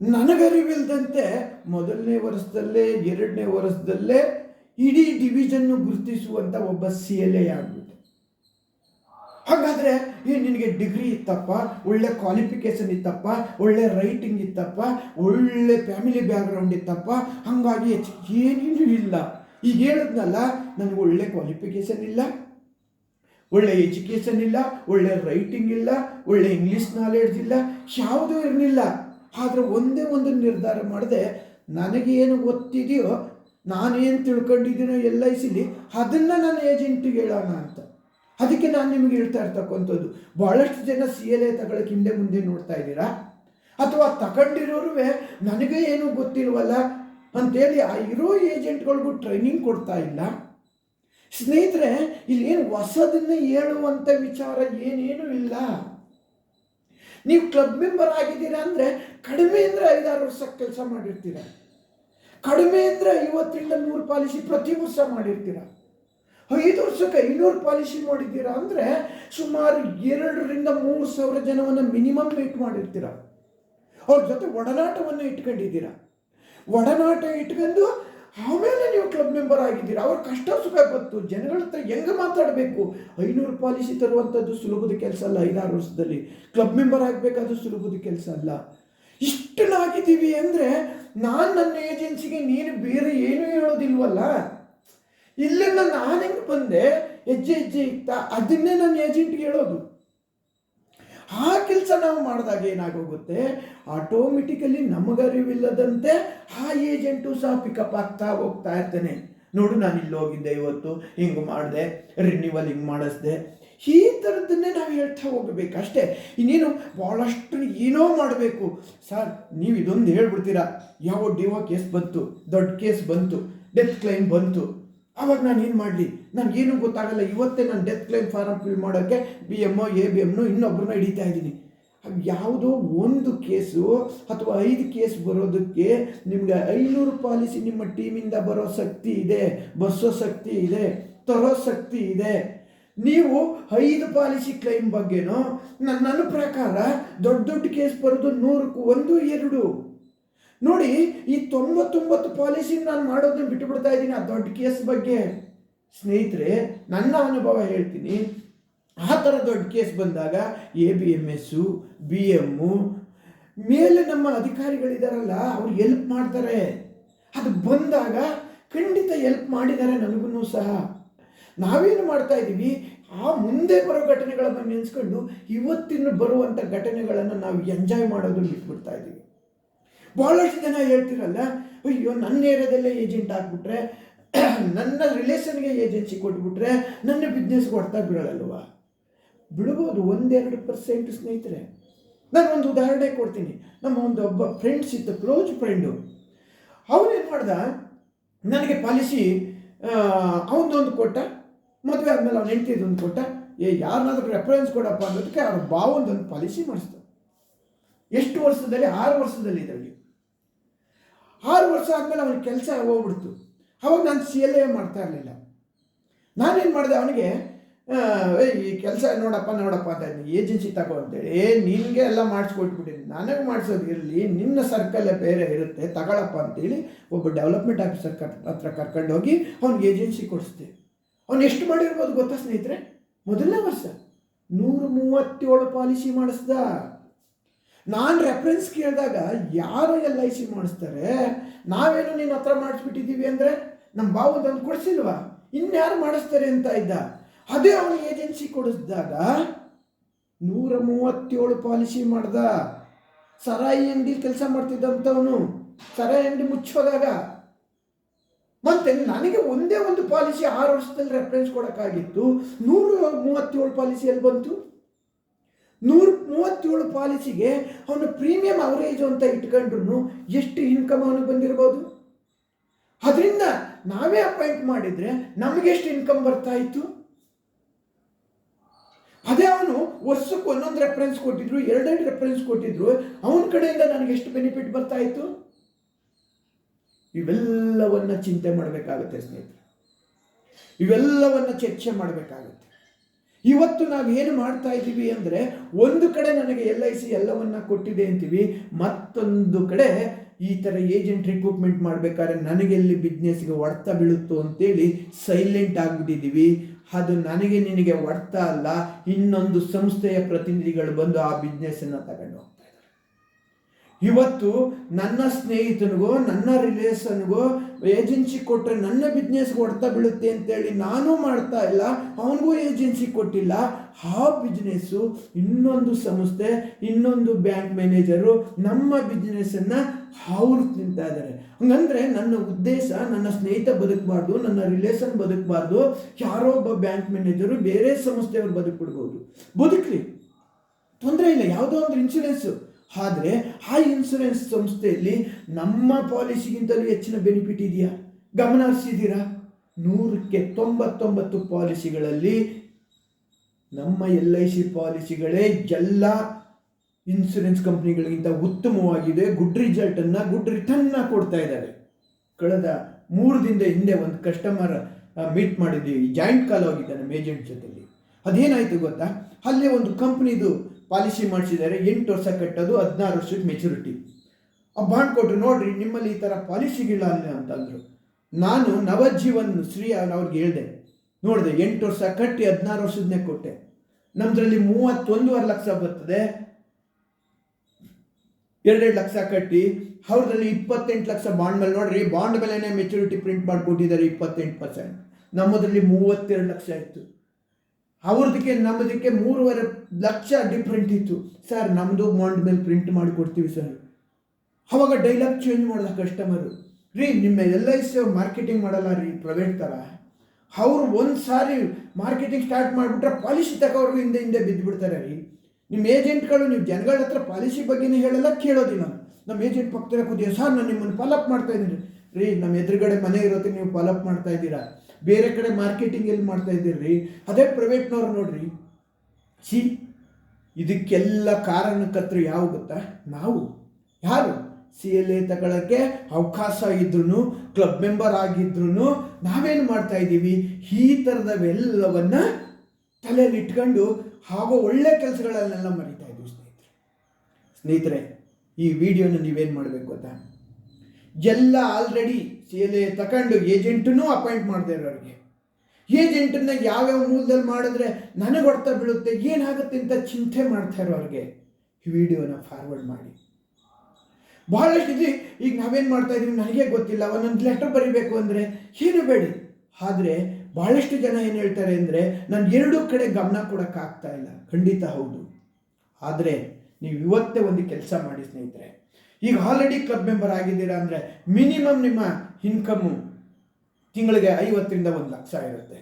ನನಗರಿವಿಲ್ಲದಂತೆ ಮೊದಲನೇ ವರ್ಷದಲ್ಲೇ, ಎರಡನೇ ವರ್ಷದಲ್ಲೇ ಇಡೀ ಡಿವಿಷನ್ನು ಗುರುತಿಸುವಂಥ ಒಬ್ಬ ಸಿ ಎಲ್ ಎ ಆಗ್ಬಿಟ್ಟು. ಹಾಗಾದರೆ ಈ ನಿನಗೆ ಡಿಗ್ರಿ ಇತ್ತಪ್ಪ, ಒಳ್ಳೆ ಕ್ವಾಲಿಫಿಕೇಶನ್ ಇತ್ತಪ್ಪ, ಒಳ್ಳೆ ರೈಟಿಂಗ್ ಇತ್ತಪ್ಪ, ಒಳ್ಳೆ ಫ್ಯಾಮಿಲಿ ಬ್ಯಾಕ್ಗ್ರೌಂಡ್ ಇತ್ತಪ್ಪ, ಹಾಗಾಗಿ ಏನೇನು ಇಲ್ಲ ಈಗ ಹೇಳಿದ್ನಲ್ಲ, ನನಗೆ ಒಳ್ಳೆ ಕ್ವಾಲಿಫಿಕೇಶನ್ ಇಲ್ಲ, ಒಳ್ಳೆ ಎಜುಕೇಷನ್ ಇಲ್ಲ, ಒಳ್ಳೆ ರೈಟಿಂಗ್ ಇಲ್ಲ, ಒಳ್ಳೆ ಇಂಗ್ಲೀಷ್ ನಾಲೆಡ್ಜ್ ಇಲ್ಲ, ಯಾವುದೂ ಇರಲಿಲ್ಲ. ಆದರೆ ಒಂದೇ ಒಂದು ನಿರ್ಧಾರ ಮಾಡಿದೆ, ನನಗೇನು ಗೊತ್ತಿದೆಯೋ ನಾನೇನು ತಿಳ್ಕೊಂಡಿದ್ದೀನೋ ಎಲ್ ಐ ಸಿಲಿ ಅದನ್ನು ನಾನು ಏಜೆಂಟಿಗೆ ಹೇಳೋಣ ಅಂತ. ಅದಕ್ಕೆ ನಾನು ನಿಮಗೆ ಹೇಳ್ತಾ ಇರ್ತಕ್ಕಂಥದ್ದು. ಭಾಳಷ್ಟು ಜನ ಸಿ ಎಲ್ ಎ ತಗೊಳಕ್ಕೆ ಹಿಂದೆ ಮುಂದೆ ನೋಡ್ತಾ ಇದ್ದೀರಾ? ಅಥವಾ ತಗೊಂಡಿರೋರು ನನಗೆ ಏನೂ ಗೊತ್ತಿಲ್ವಲ್ಲ? ಅಂತೇಳಿ ಆ ಇರೋ ಏಜೆಂಟ್ಗಳಿಗೂ ಟ್ರೈನಿಂಗ್ ಕೊಡ್ತಾ ಇಲ್ಲ? ಸ್ನೇಹಿತರೆ ಇಲ್ಲಿ ಏನು ಹೊಸದನ್ನ ಹೇಳುವಂಥ ವಿಚಾರ ಏನೇನೂ ಇಲ್ಲ. ನೀವು ಕ್ಲಬ್ ಮೆಂಬರ್ ಆಗಿದ್ದೀರಾ ಅಂದರೆ ಕಡಿಮೆ ಅಂದರೆ ಐದಾರು ವರ್ಷ ಕೆಲಸ ಮಾಡಿರ್ತೀರ? ಕಡಿಮೆ ಅಂದರೆ ಐವತ್ತರಿಂದ ನೂರು ಪಾಲಿಸಿ ಪ್ರತಿ ವರ್ಷ ಮಾಡಿರ್ತೀರ? ಐದು ವರ್ಷಕ್ಕೆ ಐನೂರು ಪಾಲಿಸಿ ಮಾಡಿದ್ದೀರಾ ಅಂದರೆ ಸುಮಾರು ಎರಡರಿಂದ ಮೂರು ಸಾವಿರ ಜನವನ್ನು ಮಿನಿಮಮ್ ಮೀಟ್ ಮಾಡಿರ್ತೀರ? ಅವ್ರ ಜೊತೆ ಒಡನಾಟವನ್ನು ಇಟ್ಕೊಂಡಿದ್ದೀರಾ? ಒಡನಾಟ ಇಟ್ಕೊಂಡು ಆಮೇಲೆ ನೀವು ಕ್ಲಬ್ ಮೆಂಬರ್ ಆಗಿದ್ದೀರಾ? ಅವ್ರ ಕಷ್ಟ ಸುಖ ಗೊತ್ತು. ಜನಗಳ ಹತ್ರ ಹೆಂಗೆ ಮಾತಾಡಬೇಕು? ಐನೂರು ಪಾಲಿಸಿ ತರುವಂಥದ್ದು ಸುಲಭದ ಕೆಲಸ ಅಲ್ಲ. ಐದಾರು ವರ್ಷದಲ್ಲಿ ಕ್ಲಬ್ ಮೆಂಬರ್ ಆಗಬೇಕಾದ್ರೂ ಸುಲಭದ ಕೆಲಸ ಅಲ್ಲ. ಇಷ್ಟನಾಗಿದ್ದೀವಿ ಅಂದರೆ ನಾನು ನನ್ನ ಏಜೆನ್ಸಿಗೆ ನೀನು ಬೇರೆ ಏನೂ ಹೇಳೋದಿಲ್ವಲ್ಲ? ಇಲ್ಲಿಂದ ನಾನು ಹೆಂಗೆ ಬಂದೆ? ಹೆಜ್ಜೆ ಹೆಜ್ಜೆ ಇತ್ತ ಅದನ್ನೇ ನನ್ನ ಏಜೆಂಟ್ಗೆ ಹೇಳೋದು. ಆ ಕೆಲಸ ನಾವು ಮಾಡಿದಾಗ ಏನಾಗೋಗುತ್ತೆ? ಆಟೋಮೆಟಿಕಲಿ ನಮಗರಿವಿಲ್ಲದಂತೆ ಆ ಏಜೆಂಟು ಸಹ ಪಿಕಪ್ ಆಗ್ತಾ ಹೋಗ್ತಾ ಇರ್ತಾನೆ. ನೋಡು ನಾನು ಇಲ್ಲಿ ಹೋಗಿದ್ದೆ ಇವತ್ತು, ಹಿಂಗೆ ಮಾಡಿದೆ ರಿನ್ಯೂವಲ್ ಹಿಂಗೆ ಮಾಡಿಸ್ದೆ. ಈ ಥರದ್ದನ್ನೇ ನಾವು ಹೇಳ್ತಾ ಹೋಗಬೇಕು ಅಷ್ಟೇ ಇನ್ನೇನು ಭಾಳಷ್ಟು ಏನೋ ಮಾಡಬೇಕು. ಸರ್, ನೀವು ಇದೊಂದು ಹೇಳ್ಬಿಡ್ತೀರಾ? ಯಾವ ಡಿವೋ ಕೇಸ್ ಬಂತು, ದೊಡ್ಡ ಕೇಸ್ ಬಂತು, ಡೆತ್ ಕ್ಲೈಮ್ ಬಂತು. ಆವಾಗ ನಾನು ಏನು ಮಾಡಲಿ? ನನಗೇನು ಗೊತ್ತಾಗಲ್ಲ, ಇವತ್ತೇ ನಾನು ಡೆತ್ ಕ್ಲೈಮ್ ಫಾರಮ್ ಫಿಲ್ ಮಾಡೋಕ್ಕೆ ಬಿ ಎಮ್ಮು ಎ ಬಿ ಎಮ್ನು ಇನ್ನೊಬ್ಬರನ್ನ ಹಿಡಿತಾ ಇದ್ದೀನಿ. ಯಾವುದೋ ಒಂದು ಕೇಸು ಅಥವಾ ಐದು ಕೇಸ್ ಬರೋದಕ್ಕೆ ನಿಮಗೆ ಐನೂರು ಪಾಲಿಸಿ ನಿಮ್ಮ ಟೀಮಿಂದ ಬರೋ ಶಕ್ತಿ ಇದೆ, ಬಸ್ಸೋ ಶಕ್ತಿ ಇದೆ, ತರೋ ಶಕ್ತಿ ಇದೆ. ನೀವು ಐದು ಪಾಲಿಸಿ ಕ್ಲೈಮ್ ಬಗ್ಗೆನೋ ನನ್ನ ಪ್ರಕಾರ ದೊಡ್ಡ ದೊಡ್ಡ ಕೇಸ್ ಬರೋದು ನೂರಕ್ಕೂ ಒಂದು, ಎರಡು. ನೋಡಿ, ಈ ತೊಂಬತ್ತೊಂಬತ್ತು ಪಾಲಿಸಿ ನಾನು ಮಾಡೋದನ್ನ ಬಿಟ್ಟು ಬಿಡ್ತಾ ಇದ್ದೀನಿ ಆ ದೊಡ್ಡ ಕೇಸ್ ಬಗ್ಗೆ. ಸ್ನೇಹಿತರೆ, ನನ್ನ ಅನುಭವ ಹೇಳ್ತೀನಿ. ಆ ಥರ ದೊಡ್ಡ ಕೇಸ್ ಬಂದಾಗ A B M S B M ಮೇಲೆ ನಮ್ಮ ಅಧಿಕಾರಿಗಳಿದ್ದಾರಲ್ಲ ಅವ್ರು ಎಲ್ಪ್ ಮಾಡ್ತಾರೆ. ಅದು ಬಂದಾಗ ಖಂಡಿತ ಎಲ್ಪ್ ಮಾಡಿದ್ದಾರೆ ನನಗೂ ಸಹ. ನಾವೇನು ಮಾಡ್ತಾ ಇದ್ದೀವಿ? ಆ ಮುಂದೆ ಬರೋ ಘಟನೆಗಳನ್ನು ನೆನೆಸ್ಕೊಂಡು ಇವತ್ತಿನ ಬರುವಂಥ ಘಟನೆಗಳನ್ನು ನಾವು ಎಂಜಾಯ್ ಮಾಡೋದು ಬಿಟ್ಬಿಡ್ತಾ ಇದ್ದೀವಿ. ಭಾಳಷ್ಟು ಜನ ಹೇಳ್ತಿರಲ್ಲ, ಅಯ್ಯೋ, ನನ್ನ ಏರಿಯಾದಲ್ಲೇ ಏಜೆಂಟ್ ಹಾಕ್ಬಿಟ್ರೆ ನನ್ನ ರಿಲೇಷನ್ಗೆ ಏಜೆನ್ಸಿ ಕೊಟ್ಬಿಟ್ರೆ ನನ್ನ ಬಿಸ್ನೆಸ್ ಕೊಡ್ತಾ ಬೀಳಲ್ವಾ? ಬಿಡ್ಬೋದು, ಒಂದೆರಡು ಪರ್ಸೆಂಟ್ ಸ್ನೇಹಿತರೆ. ನಾನು ಒಂದು ಉದಾಹರಣೆ ಕೊಡ್ತೀನಿ. ನಮ್ಮ ಒಂದು ಒಬ್ಬ ಫ್ರೆಂಡ್ಸ್ ಇತ್ತು ಕ್ಲೋಸ್ ಫ್ರೆಂಡು ಅವನೇನು ಮಾಡ್ದ? ನನಗೆ ಪಾಲಿಸಿ ಅವನದೊಂದು ಕೊಟ್ಟ. ಮದುವೆ ಆದಮೇಲೆ ಅವ್ನು ಹೆಂಡ್ತಿದೊಂದು ಕೊಟ್ಟ, ಏ, ಯಾರನ್ನಾದ್ರೂ ರೆಫರೆನ್ಸ್ ಕೊಡಪ್ಪ ಅನ್ನೋದಕ್ಕೆ ಅವ್ರ ಬಾವೊಂದೊಂದು ಪಾಲಿಸಿ ಮಾಡಿಸ್ತ ಎಷ್ಟು ವರ್ಷದಲ್ಲಿ? ಆರು ವರ್ಷದಲ್ಲಿ ಇದರಲ್ಲಿ ಆರು ವರ್ಷ ಆದಮೇಲೆ ಅವನಿಗೆ ಕೆಲಸ ಹೋಗ್ಬಿಡ್ತು. ಅವಾಗ ನಾನು ಸಿ ಎಲ್ ಎ ಮಾಡ್ತಾ ಇರಲಿಲ್ಲ. ನಾನೇನು ಮಾಡಿದೆ? ಅವನಿಗೆ ಈ ಕೆಲಸ ನೋಡಪ್ಪ ನೋಡಪ್ಪ ಅಂತ ಏಜೆನ್ಸಿ ತಗೋ ಅಂತೇಳಿ ಏ, ನಿನಗೆ ಎಲ್ಲ ಮಾಡಿಸ್ಕೊಟ್ಬಿಟ್ಟಿನಿ. ನನಗೆ ಮಾಡಿಸೋದು ಇರಲಿ, ನಿನ್ನ ಸರ್ಕಲ್ಲೇ ಬೇರೆ ಇರುತ್ತೆ, ತಗೊಳಪ್ಪ ಅಂತೇಳಿ ಒಬ್ಬ ಡೆವಲಪ್ಮೆಂಟ್ ಆಫೀಸರ್ ಕರ್ ಹತ್ರ ಕರ್ಕೊಂಡು ಹೋಗಿ ಅವ್ನಿಗೆ ಏಜೆನ್ಸಿ ಕೊಡಿಸ್ದೆ. ಅವ್ನು ಎಷ್ಟು ಮಾಡಿರ್ಬೋದು ಗೊತ್ತಾ ಸ್ನೇಹಿತರೆ? ಮೊದಲನೇ ವರ್ಷ. ನೂರ ಮೂವತ್ತೇಳು ಪಾಲಿಸಿ ಮಾಡಿಸ್ದ. ನಾನು ರೆಫರೆನ್ಸ್ ಕೇಳಿದಾಗ ಯಾರು ಎಲ್ ಐ ಸಿ ಮಾಡಿಸ್ತಾರೆ? ನಾವೇನು ನಿನ್ನ ಹತ್ರ ಮಾಡಿಸ್ಬಿಟ್ಟಿದ್ದೀವಿ ಅಂದರೆ ನಮ್ಮ ಬಾವು ತಂದು ಕೊಡಿಸಿಲ್ವ? ಇನ್ಯಾರು ಮಾಡಿಸ್ತಾರೆ ಅಂತ ಇದ್ದ. ಅದೇ ಅವನು ಏಜೆನ್ಸಿ ಕೊಡಿಸಿದಾಗ ನೂರ ಮೂವತ್ತೇಳು ಪಾಲಿಸಿ ಮಾಡ್ದ. ಸರಾಯಿ ಅಂಗಡಿ ಕೆಲಸ ಮಾಡ್ತಿದ್ದಂಥವನು ಸರಾಯಿ ಅಂಗಡಿ ಮುಚ್ಚೋದಾಗ ಮತ್ತೆ ನನಗೆ ಒಂದೇ ಒಂದು ಪಾಲಿಸಿ ಆರು ವರ್ಷದಲ್ಲಿ ರೆಫರೆನ್ಸ್ ಕೊಡೋಕ್ಕಾಗಿತ್ತು. ನೂರ ಮೂವತ್ತೇಳು ಪಾಲಿಸಿಯಲ್ಲಿ ಬಂತು? ನೂರ ಮೂವತ್ತೇಳು ಪಾಲಿಸಿಗೆ ಅವನು ಪ್ರೀಮಿಯಂ ಅವರೇಜ್ ಅಂತ ಇಟ್ಕೊಂಡ್ರು ಎಷ್ಟು ಇನ್ಕಮ್ ಅವನಿಗೆ ಬಂದಿರ್ಬೋದು? ಅದರಿಂದ ನಾವೇ ಅಪಾಯಿಂಟ್ ಮಾಡಿದರೆ ನಮಗೆಷ್ಟು ಇನ್ಕಮ್ ಬರ್ತಾ ಇತ್ತು? ಅದೇ ಅವನು ವರ್ಷಕ್ಕೆ ಒಂದೊಂದು ರೆಫರೆನ್ಸ್ ಕೊಟ್ಟಿದ್ರು, ಎರಡೆರಡು ರೆಫರೆನ್ಸ್ ಕೊಟ್ಟಿದ್ರು, ಅವನ ಕಡೆಯಿಂದ ನನಗೆ ಎಷ್ಟು ಬೆನಿಫಿಟ್ ಬರ್ತಾ ಇತ್ತು? ಇವೆಲ್ಲವನ್ನ ಚಿಂತೆ ಮಾಡಬೇಕಾಗುತ್ತೆ ಸ್ನೇಹಿತರೆ. ಇವೆಲ್ಲವನ್ನ ಚರ್ಚೆ ಮಾಡಬೇಕಾಗುತ್ತೆ. ಇವತ್ತು ನಾವು ಏನು ಮಾಡ್ತಾ ಇದ್ದೀವಿ ಅಂದರೆ ಒಂದು ಕಡೆ ನನಗೆ ಎಲ್ ಐ ಸಿ ಎಲ್ಲವನ್ನ ಕೊಟ್ಟಿದೆ ಅಂತೀವಿ, ಮತ್ತೊಂದು ಕಡೆ ಈ ಥರ ಏಜೆಂಟ್ ರಿಕ್ರೂಟ್ಮೆಂಟ್ ಮಾಡಬೇಕಾದ್ರೆ ನನಗೆ ಎಲ್ಲಿ ಬಿಸ್ನೆಸ್ಗೆ ಹೊಡ್ತ ಬೀಳುತ್ತೋ ಅಂತೇಳಿ ಸೈಲೆಂಟ್ ಆಗಿಬಿಟ್ಟಿದ್ದೀವಿ. ಅದು ನನಗೆ ನಿನಗೆ ಹೊಡ್ತಾ ಅಲ್ಲ, ಇನ್ನೊಂದು ಸಂಸ್ಥೆಯ ಪ್ರತಿನಿಧಿಗಳು ಬಂದು ಆ ಬಿಸ್ನೆಸ್ಸನ್ನು ತಗೊಂಡು ಇವತ್ತು ನನ್ನ ಸ್ನೇಹಿತನಿಗೋ, ನನ್ನ ರಿಲೇಷನ್ಗೋ ಏಜೆನ್ಸಿ ಕೊಟ್ಟರೆ ನನ್ನ ಬಿಸ್ನೆಸ್ ಹೊಡ್ತಾ ಬೀಳುತ್ತೆ ಅಂತೇಳಿ ನಾನು ಮಾಡ್ತಾ ಇಲ್ಲ, ಅವನಿಗೂ ಏಜೆನ್ಸಿ ಕೊಟ್ಟಿಲ್ಲ. ಆ ಬಿಸ್ನೆಸ್ಸು ಇನ್ನೊಂದು ಸಂಸ್ಥೆ, ಇನ್ನೊಂದು ಬ್ಯಾಂಕ್ ಮ್ಯಾನೇಜರು ನಮ್ಮ ಬಿಸ್ನೆಸ್ಸನ್ನು ಅವ್ರು ತಿಂತಾ ಇದ್ದಾರೆ ಹಂಗಂದ್ರೆ ನನ್ನ ಉದ್ದೇಶ ನನ್ನ ಸ್ನೇಹಿತ ಬದುಕಬಾರ್ದು, ನನ್ನ ರಿಲೇಷನ್ ಬದುಕಬಾರ್ದು, ಯಾರೋ ಒಬ್ಬ ಬ್ಯಾಂಕ್ ಮ್ಯಾನೇಜರು ಬೇರೆ ಸಂಸ್ಥೆಯವರು ಬದುಕ್ಬಿಡ್ಬೋದು. ಬದುಕ್ರಿ ತೊಂದರೆ ಇಲ್ಲ, ಯಾವುದೋ ಒಂದು ಇನ್ಶೂರೆನ್ಸು ಆದರೆ ಆ ಇನ್ಶೂರೆನ್ಸ್ ಸಂಸ್ಥೆಯಲ್ಲಿ ನಮ್ಮ ಪಾಲಿಸಿಗಿಂತಲೂ ಹೆಚ್ಚಿನ ಬೆನಿಫಿಟ್ ಇದೆಯಾ? ಗಮನ ಹರಿಸಿದ್ದೀರಾ? ನೂರಕ್ಕೆ ತೊಂಬತ್ತೊಂಬತ್ತು ಪಾಲಿಸಿಗಳಲ್ಲಿ ನಮ್ಮ ಎಲ್ ಐ ಸಿ ಪಾಲಿಸಿಗಳೇ ಎಲ್ಲ ಇನ್ಶೂರೆನ್ಸ್ ಕಂಪ್ನಿಗಳಿಗಿಂತ ಉತ್ತಮವಾಗಿದೆ. ಗುಡ್ ರಿಸಲ್ಟನ್ನು ಗುಡ್ ರಿಟರ್ನ್ನ ಕೊಡ್ತಾ ಇದ್ದಾರೆ ಕಳೆದ ಮೂರು ದಿನದ ಹಿಂದೆ ಒಂದು ಕಸ್ಟಮರ್ ಮೀಟ್ ಮಾಡಿದ್ದೀವಿ ಜಾಯಿಂಟ್ ಕಾಲ್ ಹೋಗಿದ್ದಾನೆ ಏಜೆಂಟ್ ಜೊತೆಲಿ. ಅದೇನಾಯಿತು ಗೊತ್ತಾ? ಅಲ್ಲೇ ಒಂದು ಕಂಪ್ನಿದು ಪಾಲಿಸಿ ಮಾಡಿಸಿದ್ದಾರೆ, ಎಂಟು ವರ್ಷ ಕಟ್ಟೋದು, ಹದಿನಾರು ವರ್ಷದ ಮೆಚುರಿಟಿ ಆ ಬಾಂಡ್ ಕೊಟ್ಟರು ನೋಡ್ರಿ, ನಿಮ್ಮಲ್ಲಿ ಈ ಥರ ಪಾಲಿಸಿಗಿಲ್ಲ ಅಲ್ಲ ಅಂತಂದರು. ನಾನು ನವಜೀವನ್ ಶ್ರೀ ಅವ್ರಿಗೆ ಹೇಳಿದೆ, ನೋಡಿದೆ, ಎಂಟು ವರ್ಷ ಕಟ್ಟಿ ಹದಿನಾರು ವರ್ಷದನ್ನೇ ಕೊಟ್ಟೆ. ನಮ್ಮದ್ರಲ್ಲಿ ಮೂವತ್ತೊಂದೂವರೆ ಲಕ್ಷ ಬರ್ತದೆ. ಎರಡೆರಡು ಲಕ್ಷ ಕಟ್ಟಿ, ಅವ್ರದ್ರಲ್ಲಿ ಇಪ್ಪತ್ತೆಂಟು ಲಕ್ಷ ಬಾಂಡ್ ಮೇಲೆ ನೋಡ್ರಿ, ಬಾಂಡ್ ಮೇಲೆನೇ ಮೆಚುರಿಟಿ ಪ್ರಿಂಟ್ ಮಾಡಿಕೊಟ್ಟಿದ್ದಾರೆ ಇಪ್ಪತ್ತೆಂಟು ಪರ್ಸೆಂಟ್ ನಮ್ಮದ್ರಲ್ಲಿ ಮೂವತ್ತೆರಡು ಲಕ್ಷ ಇತ್ತು. ಅವ್ರದಕ್ಕೆ, ನಮ್ಮದಕ್ಕೆ ಮೂರುವರೆ ಲಕ್ಷ ಡಿಫ್ರೆಂಟ್ ಇತ್ತು. ಸರ್ ನಮ್ಮದು ಮೌಂಡ್ ಮೇಲೆ ಪ್ರಿಂಟ್ ಮಾಡಿ ಕೊಡ್ತೀವಿ ಸರ್ ಅವಾಗ ಡೈಲಾಗ್ ಚೇಂಜ್ ಮಾಡಲ್ಲ ಕಸ್ಟಮರು ರೀ, ನಿಮ್ಮ ಎಲ್ ಐ ಸಿ ಮಾರ್ಕೆಟಿಂಗ್ ಮಾಡಲ್ಲ ರೀ ಪ್ರೈವೇಟ್ ಥರ ಅವ್ರು ಒಂದು ಸಾರಿ ಮಾರ್ಕೆಟಿಂಗ್ ಸ್ಟಾರ್ಟ್ ಮಾಡಿಬಿಟ್ರೆ ಪಾಲಿಸಿ ತಗೋರ್ಗು ಹಿಂದೆ ಹಿಂದೆ ಬಿದ್ದುಬಿಡ್ತಾರೆ ರೀ. ನಿಮ್ಮ ಏಜೆಂಟ್ಗಳು ನೀವು ಜನಗಳ ಹತ್ರ ಪಾಲಿಸಿ ಬಗ್ಗೆನೇ ಹೇಳಲ್ಲ, ಕೇಳೋದಿಲ್ಲ. ನಮ್ಮ ಏಜೆಂಟ್ ಪಕ್ಕದಲ್ಲಿ ಕೂತೀವಿ ಸರ್ ನಾನು ನಿಮ್ಮನ್ನು ಫಾಲೋಅಪ್ ಮಾಡ್ತಾ ಇದ್ದೀನಿ. ರೀ, ನಮ್ಮ ಎದುರುಗಡೆ ಮನೆ ಇರೋದಕ್ಕೆ ನೀವು ಫಾಲೋಅಪ್ ಮಾಡ್ತಾ ಇದ್ದೀರಾ? ಬೇರೆ ಕಡೆ ಮಾರ್ಕೆಟಿಂಗ್ ಎಲ್ಲಿ ಮಾಡ್ತಾ ಇದ್ದೀರಿ? ಅದೇ ಪ್ರೈವೇಟ್ನವ್ರು ನೋಡ್ರಿ. ಸಿ ಇದಕ್ಕೆಲ್ಲ ಕಾರಣಕರ್ತರು ಯಾವ ಗೊತ್ತಾ? ನಾವು. ಯಾರು? ಸಿ ಎಲ್ ಎ ತಗೊಳ್ಳೋಕ್ಕೆ ಅವಕಾಶ ಇದ್ರೂ ಕ್ಲಬ್ ಮೆಂಬರ್ ಆಗಿದ್ರೂ ನಾವೇನು ಮಾಡ್ತಾ ಇದ್ದೀವಿ? ಈ ಥರದವೆಲ್ಲವನ್ನ ತಲೆಯಲ್ಲಿ ಇಟ್ಕೊಂಡು ಹಾಗೂ ಒಳ್ಳೆ ಕೆಲಸಗಳನ್ನೆಲ್ಲ ಮರಿತಾ ಇದ್ದೀವಿ ಸ್ನೇಹಿತರೆ. ಸ್ನೇಹಿತರೆ, ಈ ವಿಡಿಯೋನ ನೀವೇನು ಮಾಡಬೇಕು ಗೊತ್ತಾ ಎಲ್ಲ ಆಲ್ರೆಡಿ ಸಿ ಎಲ್ ಎ ತಗೊಂಡು ಏಜೆಂಟನ್ನು ಅಪಾಯಿಂಟ್ ಮಾಡಿದೆ ಅವ್ರಿಗೆ ಏಜೆಂಟನ್ನ ಯಾವ್ಯಾವ ಮೂಲದಲ್ಲಿ ಮಾಡಿದ್ರೆ ನನಗೆ ಹೊಡ್ತಾ ಬೀಳುತ್ತೆ, ಏನಾಗುತ್ತೆ ಅಂತ ಚಿಂತೆ ಮಾಡ್ತಾ ಇರೋರಿಗೆ ಈ ವಿಡಿಯೋನ ಫಾರ್ವರ್ಡ್ ಮಾಡಿ. ಬಹಳಷ್ಟು ಇದೆ ಈಗ ನಾವೇನು ಮಾಡ್ತಾ ಇದ್ದೀವಿ ನನಗೆ ಗೊತ್ತಿಲ್ಲ, ಒಂದೊಂದು ಲೆಟರ್ ಬರಿಬೇಕು ಅಂದರೆ ಏನು ಬೇಡಿ. ಆದರೆ ಬಹಳಷ್ಟು ಜನ ಏನು ಹೇಳ್ತಾರೆ ಅಂದರೆ ನಾನು ಎರಡೂ ಕಡೆ ಗಮನ ಕೊಡೋಕ್ಕಾಗ್ತಾ ಇಲ್ಲ. ಖಂಡಿತ ಹೌದು. ಆದರೆ ನೀವು ಇವತ್ತೇ ಒಂದು ಕೆಲಸ ಮಾಡಿ ಸ್ನೇಹಿತರೆ. ಈಗ ಆಲ್ರೆಡಿ ಕ್ಲಬ್ ಮೆಂಬರ್ ಆಗಿದ್ದೀರಾ ಅಂದರೆ ಮಿನಿಮಮ್ ನಿಮ್ಮ ಇನ್ಕಮ್ಮು ತಿಂಗಳಿಗೆ ಐವತ್ತರಿಂದ ಒಂದು ಲಕ್ಷ ಇರುತ್ತೆ.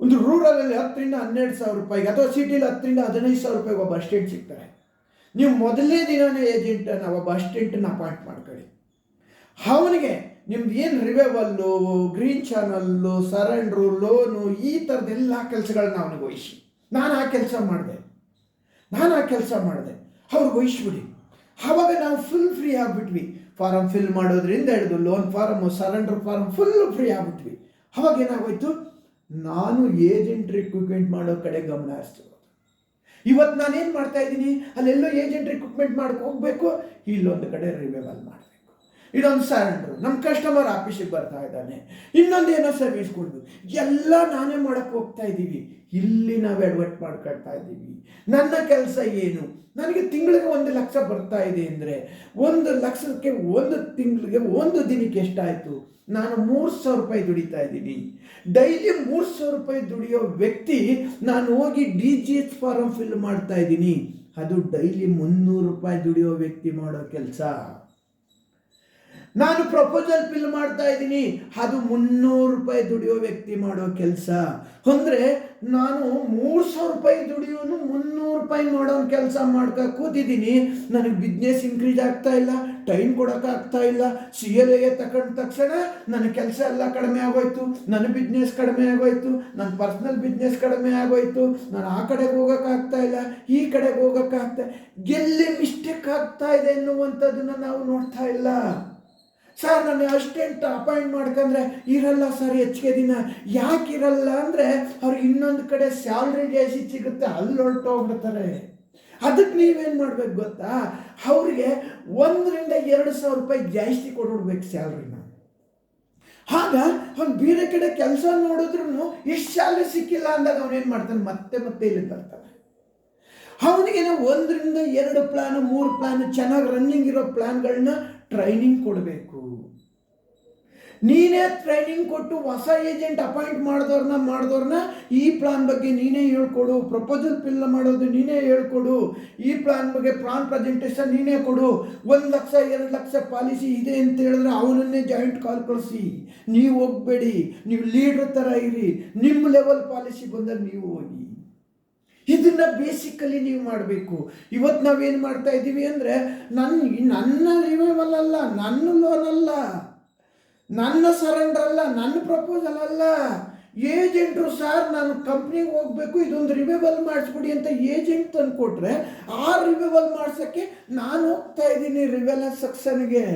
ಒಂದು ರೂರಲಲ್ಲಿ ಹತ್ತರಿಂದ ಹನ್ನೆರಡು ಸಾವಿರ ರೂಪಾಯಿಗೆ ಅಥವಾ ಸಿಟಿಲಿ ಹತ್ತರಿಂದ ಹದಿನೈದು ಸಾವಿರ ರೂಪಾಯಿಗೆ ಒಬ್ಬ ಅಸ್ಟೆಂಟ್ ಸಿಗ್ತಾರೆ. ನೀವು ಮೊದಲನೇ ದಿನನೇ ಏಜೆಂಟನ್ನು ಒಬ್ಬ ಅಸ್ಟೆಂಟನ್ನು ಅಪಾಯಿಂಟ್ ಮಾಡ್ಕೊಳ್ಳಿ. ಅವನಿಗೆ ನಿಮ್ದು ಏನು revival green channel surrender loan ಈ ಥರದ್ದೆಲ್ಲ ಕೆಲಸಗಳನ್ನ ಅವನಿಗೆ ವಹಿಸಿ. ನಾನು ಆ ಕೆಲಸ ಮಾಡಿದೆ. ನಾನು ಆ ಕೆಲಸ ಮಾಡಿದೆ. ಅವ್ರಿಗೆ ವಹಿಸ್ಬಿಡಿ. ಆವಾಗ ನಾವು ಫುಲ್ ಫ್ರೀ ಆಗಿಬಿಟ್ವಿ. ಫಾರಮ್ ಫಿಲ್ ಮಾಡೋದ್ರಿಂದ ಹಿಡಿದು loan form surrender form full free ಆಗಿಬಿಟ್ವಿ. ಅವಾಗ ಏನಾಗೋಯ್ತು? ನಾನು ಏಜೆಂಟ್ ರಿಕ್ರೂಟ್ಮೆಂಟ್ ಮಾಡೋ ಕಡೆ ಗಮನ ಹರಿಸ್ತಿರೋದು. ಇವತ್ತು ನಾನೇನು ಮಾಡ್ತಾ ಇದ್ದೀನಿ? ಅಲ್ಲೆಲ್ಲೋ ಏಜೆಂಟ್ ರಿಕ್ರೂಟ್ಮೆಂಟ್ ಮಾಡಕ್ಕೆ ಹೋಗಬೇಕು. ಇಲ್ಲೊಂದು ಕಡೆ ರಿವೇವಲ್ ಮಾಡಬೇಕು ಇದೊಂದು ಸರೆಂಡ್ರು ನಮ್ಮ ಕಸ್ಟಮರ್ ಆಫೀಸಿಗೆ ಬರ್ತಾ ಇದ್ದಾನೆ. ಇನ್ನೊಂದು ಏನೋ ಸರ್ವಿಸ್ ಕೊಡೋದು ಎಲ್ಲ ನಾನೇ ಮಾಡೋಕ್ಕೆ ಹೋಗ್ತಾ ಇದ್ದೀವಿ. ಇಲ್ಲಿ ನಾವು ಎಡವಟ್ ಮಾಡ್ಕೊಳ್ತಾ ಇದ್ದೀವಿ. ನನ್ನ ಕೆಲಸ ಏನು? ನನಗೆ ತಿಂಗಳಿಗೆ ಒಂದು ಲಕ್ಷ ಬರ್ತಾ ಇದೆ ಅಂದರೆ ಒಂದು ಲಕ್ಷಕ್ಕೆ ಒಂದು ತಿಂಗಳಿಗೆ ಒಂದು ದಿನಕ್ಕೆ ಎಷ್ಟಾಯಿತು? ನಾನು ಮೂರು ಸಾವಿರ ರೂಪಾಯಿ ದುಡಿತಾ ಇದ್ದೀನಿ. ಡೈಲಿ ಮೂರು ಸಾವಿರ ರೂಪಾಯಿ ದುಡಿಯೋ ವ್ಯಕ್ತಿ ನಾನು ಹೋಗಿ D G H form fill ಮಾಡ್ತಾ ಇದ್ದೀನಿ. ಅದು ಡೈಲಿ ಮುನ್ನೂರು ರೂಪಾಯಿ ದುಡಿಯೋ ವ್ಯಕ್ತಿ ಮಾಡೋ ಕೆಲಸ. ನಾನು ಪ್ರಪೋಸಲ್ ಫಿಲ್ ಮಾಡ್ತಾ ಇದ್ದೀನಿ. ಅದು ಮುನ್ನೂರು ರೂಪಾಯಿ ದುಡಿಯೋ ವ್ಯಕ್ತಿ ಮಾಡೋ ಕೆಲಸ. ಅಂದರೆ ನಾನು ಮೂರು ಸಾವಿರ ರೂಪಾಯಿ ದುಡಿಯೋನು ಮುನ್ನೂರು ರೂಪಾಯಿ ಮಾಡೋ ಕೆಲಸ ಮಾಡ್ಕೊ ಕೂತಿದ್ದೀನಿ. ನನಗೆ ಬಿಸ್ನೆಸ್ ಇನ್ಕ್ರೀಸ್ ಆಗ್ತಾ ಇಲ್ಲ ಟೈಮ್ ಕೊಡೋಕ್ಕಾಗ್ತಾ ಇಲ್ಲ. ಸಿ ಎಲ್ ಎ ತಗೊಂಡ ತಕ್ಷಣ ನನ್ನ ಕೆಲಸ ಎಲ್ಲ ಕಡಿಮೆ ಆಗೋಯ್ತು. ನನ್ನ ಬಿಸ್ನೆಸ್ ಕಡಿಮೆ ಆಗೋಯ್ತು. ನನ್ನ ಪರ್ಸ್ನಲ್ ಬಿಸ್ನೆಸ್ ಕಡಿಮೆ ಆಗೋಯ್ತು. ನಾನು ಆ ಕಡೆಗೆ ಹೋಗೋಕ್ಕಾಗ್ತಾ ಇಲ್ಲ, ಈ ಕಡೆಗೆ ಹೋಗೋಕ್ಕಾಗ್ತಾ ಎಲ್ಲಿ ಮಿಸ್ಟೇಕ್ ಆಗ್ತಾ ಇದೆ ಎನ್ನುವಂಥದ್ದನ್ನು ನಾವು ನೋಡ್ತಾ ಇಲ್ಲ. ಸರ್ ನನ್ನ ಅಸ್ಟೆಂಟ್ ಅಪಾಯಿಂಟ್ ಮಾಡ್ಕೊಂಡ್ರೆ ಇರಲ್ಲ ಸರ್, ಹೆಚ್ಚಿಗೆ ದಿನ. ಯಾಕೆ ಇರಲ್ಲ? ಅಂದರೆ ಅವ್ರಿಗೆ ಇನ್ನೊಂದು ಕಡೆ ಸ್ಯಾಲ್ರಿ ಜಾಸ್ತಿ ಸಿಗುತ್ತೆ ಅಲ್ಲಿ ಹೊರಟೋಗ್ಬಿಡ್ತಾರೆ ಅದಕ್ಕೆ ನೀವೇನು ಮಾಡ್ಬೇಕು ಗೊತ್ತಾ? ಅವ್ರಿಗೆ ಒಂದರಿಂದ ಎರಡು ಸಾವಿರ ರೂಪಾಯಿ ಜಾಸ್ತಿ ಕೊಟ್ಬಿಡ್ಬೇಕು ಸ್ಯಾಲ್ರಿನ. ಆಗ ಅವ್ನು ಬೇರೆ ಕಡೆ ಕೆಲಸ ನೋಡಿದ್ರು ಇಷ್ಟು ಸ್ಯಾಲ್ರಿ ಸಿಕ್ಕಿಲ್ಲ ಅಂದಾಗ ಅವನೇನು ಮಾಡ್ತಾನೆ? ಮತ್ತೆ ಮತ್ತೆ ಇಲ್ಲಿ ಬರ್ತಾನೆ. ಅವನಿಗೆ ಒಂದರಿಂದ ಎರಡು ಪ್ಲಾನ್ ಮೂರು ಪ್ಲಾನ್ ಚೆನ್ನಾಗಿ ರನ್ನಿಂಗ್ ಇರೋ ಪ್ಲಾನ್ಗಳನ್ನ ಟ್ರೈನಿಂಗ್ ಕೊಡಬೇಕು. ನೀನೇ ಟ್ರೈನಿಂಗ್ ಕೊಟ್ಟು ಹೊಸ ಏಜೆಂಟ್ ಅಪಾಯಿಂಟ್ ಮಾಡಿದವ್ರನ್ನ ಮಾಡಿದವ್ರನ್ನ ಈ ಪ್ಲಾನ್ ಬಗ್ಗೆ ನೀನೇ ಹೇಳ್ಕೊಡು. ಪ್ರಪೋಸಲ್ ಫಿಲ್ ಮಾಡೋದು ನೀನೇ ಹೇಳ್ಕೊಡು. ಈ ಪ್ಲಾನ್ ಬಗ್ಗೆ ಪ್ಲಾನ್ ಪ್ರೆಸೆಂಟೇಷನ್ ನೀನೇ ಕೊಡು. ಒಂದು ಲಕ್ಷ, ಎರಡು ಲಕ್ಷ ಪಾಲಿಸಿ ಇದೆ ಅಂತ ಹೇಳಿದ್ರೆ ಅವನನ್ನೇ ಜಾಯಿಂಟ್ ಕಾಲ್ ಕಳಿಸಿ. ನೀವು ಹೋಗಬೇಡಿ. ನೀವು ಲೀಡ್ರ್ ಥರ ಇರಿ. ನಿಮ್ಮ ಲೆವೆಲ್ ಪಾಲಿಸಿ ಬಂದಾಗ ನೀವು ಹೋಗಿ. ಇದನ್ನ ಬೇಸಿಕಲಿ ನೀವು ಮಾಡಬೇಕು. ಇವತ್ತು ನಾವೇನು ಮಾಡ್ತಾ ಇದ್ದೀವಿ ಅಂದರೆ ನನ್ನ ನನ್ನ ರಿವೈವಲ್ ಅಲ್ಲ, ನನ್ನ ಲೋನ್ ಅಲ್ಲ, ನನ್ನ ಸರೆಂಡರ್ ಅಲ್ಲ, ನನ್ನ ಪ್ರಪೋಸಲ್ ಅಲ್ಲ. ಏಜೆಂಟ್ರು ಸರ್ ನಾನು ಕಂಪ್ನಿಗೆ ಹೋಗಬೇಕು, ಇದೊಂದು ರಿವೈವಲ್ ಮಾಡಿಸ್ಬಿಡಿ ಅಂತ ಏಜೆಂಟ್ ತಂದು ಕೊಟ್ಟರೆ ಆ ರಿವೈವಲ್ ಮಾಡ್ಸೋಕ್ಕೆ ನಾನು ಹೋಗ್ತಾ ಇದ್ದೀನಿ ರಿವೆಲ್ ಸೆಕ್ಷನ್ಗೆ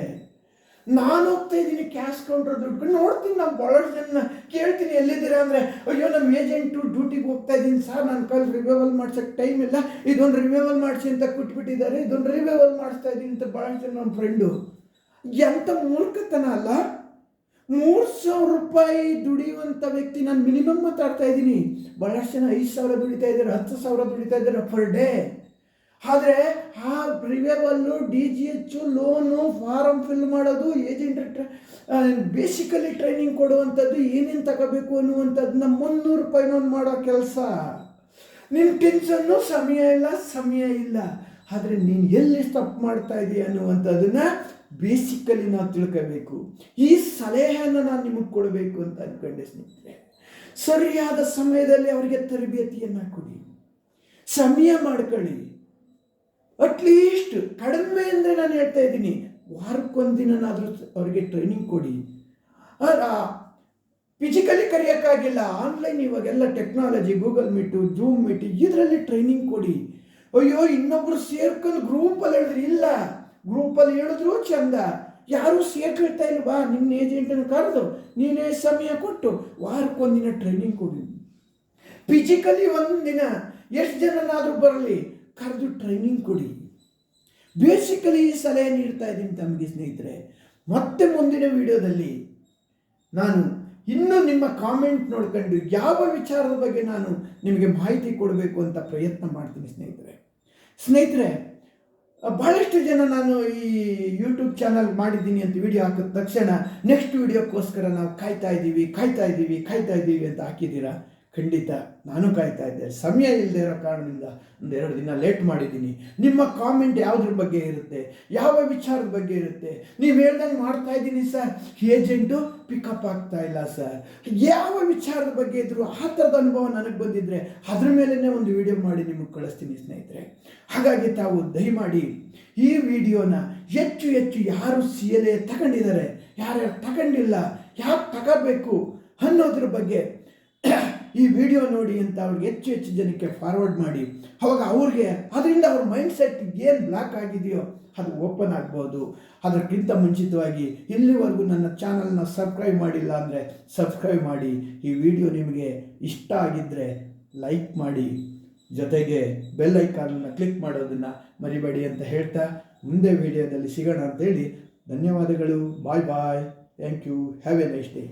ನಾನು ಹೋಗ್ತಾ ಇದ್ದೀನಿ ಕ್ಯಾಶ್ ಕೌಂಟರ್ ದುಡ್ಡು. ನೋಡ್ತೀನಿ ನಾನು ಭಾಳಷ್ಟು ಜನ ಕೇಳ್ತೀನಿ ಎಲ್ಲಿದ್ದೀರಾ ಅಂದರೆ, ಅಯ್ಯೋ ನಮ್ಮ ಏಜೆಂಟು ಡ್ಯೂಟಿಗೆ ಹೋಗ್ತಾ ಇದ್ದೀನಿ ಸರ್ ನನ್ನ ಕೈಲಿ ರಿವೈವಲ್ ಮಾಡ್ಸೋಕ್ಕೆ ಟೈಮ್ ಇಲ್ಲ. ಇದೊಂದು ರಿವೈವಲ್ ಮಾಡಿಸಿ ಅಂತ ಕೊಟ್ಬಿಟ್ಟಿದ್ದಾರೆ ಇದೊಂದು ರಿವೈವಲ್ ಮಾಡಿಸ್ತಾ ಇದ್ದೀನಿ ಅಂತ ಭಾಳಷ್ಟು ಜನ ನನ್ನ ಫ್ರೆಂಡು ಎಂಥ ಮೂರ್ಖತನ ಅಲ್ಲ. ಮೂರು ಸಾವಿರ ರೂಪಾಯಿ ದುಡಿಯುವಂಥ ವ್ಯಕ್ತಿ ನಾನು ಮಿನಿಮಮ್ ಮಾತಾಡ್ತಾ ಇದ್ದೀನಿ. ಭಾಳಷ್ಟು ಜನ ಐದು ಸಾವಿರ ದುಡಿತಾ ಇದ್ದಾರೆ, ಹತ್ತು ಸಾವಿರ ದುಡಿತಾ ಇದ್ದಾರೆ ಪರ್ ಡೇ ಆದರೆ ಆ revival, D G H loan form fill ಮಾಡೋದು ಏಜೆಂಟ್ ಬೇಸಿಕಲಿ ಟ್ರೈನಿಂಗ್ ಕೊಡುವಂಥದ್ದು ಏನೇನು ತಗೋಬೇಕು ಅನ್ನುವಂಥದ್ದನ್ನ ಮುನ್ನೂರು ರೂಪಾಯಿನೊಂದು ಮಾಡೋ ಕೆಲಸ. ನಿನ್ನ ಟೆನ್ಷನ್ನು ಸಮಯ ಇಲ್ಲ ಸಮಯ ಇಲ್ಲ. ಆದರೆ ನೀನು ಎಲ್ಲಿ ತಪ್ಪು ಮಾಡ್ತಾ ಇದೀಯ ಅನ್ನುವಂಥದ್ದನ್ನ ಬೇಸಿಕಲಿ ನಾವು ತಿಳ್ಕೋಬೇಕು. ಈ ಸಲಹೆಯನ್ನು ನಾನು ನಿಮಗೆ ಕೊಡಬೇಕು ಅಂತ ಅಂದ್ಕೊಂಡೆ ಸ್ನೇಹಿತರೆ. ಸರಿಯಾದ ಸಮಯದಲ್ಲಿ ಅವರಿಗೆ ತರಬೇತಿಯನ್ನು ಕೊಡಿ. ಸಮಯ ಮಾಡ್ಕೊಳ್ಳಿ. ಅಟ್ಲೀಸ್ಟ್ ಕಡಿಮೆ ಅಂದರೆ ನಾನು ಹೇಳ್ತಾ ಇದ್ದೀನಿ ವಾರಕ್ಕೊಂದಿನಾದರೂ ಅವರಿಗೆ ಟ್ರೈನಿಂಗ್ ಕೊಡಿ. ಫಿಸಿಕಲಿ ಕರೆಯೋಕ್ಕಾಗಿಲ್ಲ ಆನ್ಲೈನ್ ಇವಾಗೆಲ್ಲ technology Google meet Zoom meet ಇದರಲ್ಲಿ ಟ್ರೈನಿಂಗ್ ಕೊಡಿ. ಅಯ್ಯೋ, ಇನ್ನೊಬ್ರು ಸೇರ್ಕೊಂಡು ಗ್ರೂಪಲ್ಲಿ ಹೇಳಿದ್ರೆ ಇಲ್ಲ. ಗ್ರೂಪಲ್ಲಿ ಹೇಳಿದ್ರು ಚಂದ. ಯಾರೂ ಸೇರ್ಕೊಳ್ತಾ ಇಲ್ವಾ ನಿನ್ನ ಏಜೆಂಟನ್ನು ಕರೆದು ನೀನೇ ಸಮಯ ಕೊಟ್ಟು ವಾರಕ್ಕೊಂದಿನ ಟ್ರೈನಿಂಗ್ ಕೊಡಿ. ಫಿಸಿಕಲಿ ಒಂದು ದಿನ, ಎಷ್ಟು ಜನನಾದರೂ ಬರಲಿ ಕರೆದು ಟ್ರೈನಿಂಗ್ ಕೊಡಿ. ಬೇಸಿಕಲಿ ಸಲಹೆ ನೀಡ್ತಾ ಇದ್ದೀನಿ ತಮಗೆ ಸ್ನೇಹಿತರೆ. ಮತ್ತೆ ಮುಂದಿನ ವಿಡಿಯೋದಲ್ಲಿ ನಾನು ಇನ್ನೂ ನಿಮ್ಮ ಕಾಮೆಂಟ್ ನೋಡ್ಕೊಂಡು ಯಾವ ವಿಚಾರದ ಬಗ್ಗೆ ನಾನು ನಿಮಗೆ ಮಾಹಿತಿ ಕೊಡಬೇಕು ಅಂತ ಪ್ರಯತ್ನ ಮಾಡ್ತೀನಿ ಸ್ನೇಹಿತರೆ. ಸ್ನೇಹಿತರೆ, ಬಹಳಷ್ಟು ಜನ ನಾನು ಈ ಯೂಟ್ಯೂಬ್ ಚಾನಲ್ ಮಾಡಿದ್ದೀನಿ ಅಂತ ವಿಡಿಯೋ ಹಾಕಿದ ತಕ್ಷಣ ನೆಕ್ಸ್ಟ್ ವಿಡಿಯೋಕ್ಕೋಸ್ಕರ ನಾವು ಕಾಯ್ತಾ ಇದ್ದೀವಿ ಕಾಯ್ತಾ ಇದ್ದೀವಿ ಕಾಯ್ತಾ ಇದ್ದೀವಿ ಅಂತ ಹಾಕಿದ್ದೀರಾ? ಖಂಡಿತ ನಾನು ಕಾಯ್ತಾ ಇದ್ದೆ. ಸಮಯ ಇಲ್ಲದೆ ಇರೋ ಕಾರಣದಿಂದ ಒಂದು ಎರಡು ದಿನ ಲೇಟ್ ಮಾಡಿದ್ದೀನಿ. ನಿಮ್ಮ ಕಾಮೆಂಟ್ ಯಾವುದ್ರ ಬಗ್ಗೆ ಇರುತ್ತೆ? ಯಾವ ವಿಚಾರದ ಬಗ್ಗೆ ಇರುತ್ತೆ? ನೀವು ಹೇಳ್ದಂಗೆ ಮಾಡ್ತಾ ಇದ್ದೀನಿ ಸರ್ ಏಜೆಂಟು ಪಿಕಪ್ ಆಗ್ತಾ ಇಲ್ಲ ಸರ್ ಯಾವ ವಿಚಾರದ ಬಗ್ಗೆ ಇದ್ರು ಆ ಥರದ ಅನುಭವ ನನಗೆ ಬಂದಿದ್ದರೆ ಅದ್ರ ಮೇಲೇ ಒಂದು ವಿಡಿಯೋ ಮಾಡಿ ನಿಮಗೆ ಕಳಿಸ್ತೀನಿ ಸ್ನೇಹಿತರೆ. ಹಾಗಾಗಿ ತಾವು ದಯಮಾಡಿ ಈ ವಿಡಿಯೋನ ಹೆಚ್ಚು ಹೆಚ್ಚು ಯಾರು ಸಿ ಎಲ್ ಎ ತಗೊಂಡಿದ್ದಾರೆ, ಯಾರ್ಯಾರು ತಗೊಂಡಿಲ್ಲ, ಯಾಕೆ ತಗೋಬೇಕು ಅನ್ನೋದ್ರ ಬಗ್ಗೆ ಈ ವಿಡಿಯೋ ನೋಡಿ ಅಂತ ಅವ್ರಿಗೆ ಹೆಚ್ಚು ಹೆಚ್ಚು ಜನಕ್ಕೆ ಫಾರ್ವರ್ಡ್ ಮಾಡಿ. ಅವಾಗ ಅವ್ರಿಗೆ, ಅದರಿಂದ ಅವ್ರ ಮೈಂಡ್ ಸೆಟ್ ಏನು ಬ್ಲಾಕ್ ಆಗಿದೆಯೋ ಅದು ಓಪನ್ ಆಗ್ಬೋದು. ಅದಕ್ಕಿಂತ ಮುಂಚಿತವಾಗಿ ಇಲ್ಲಿವರೆಗೂ ನನ್ನ ಚಾನಲ್ನ ಸಬ್ಸ್ಕ್ರೈಬ್ ಮಾಡಿಲ್ಲ ಅಂದರೆ ಸಬ್ಸ್ಕ್ರೈಬ್ ಮಾಡಿ. ಈ ವಿಡಿಯೋ ನಿಮಗೆ ಇಷ್ಟ ಆಗಿದ್ದರೆ ಲೈಕ್ ಮಾಡಿ. ಜೊತೆಗೆ ಬೆಲ್ ಐಕಾನನ್ನು ಕ್ಲಿಕ್ ಮಾಡೋದನ್ನು ಮರಿಬೇಡಿ ಅಂತ ಹೇಳ್ತಾ ಮುಂದೆ ವಿಡಿಯೋದಲ್ಲಿ ಸಿಗೋಣ ಅಂತೇಳಿ. ಧನ್ಯವಾದಗಳು. Bye bye thank you have a nice day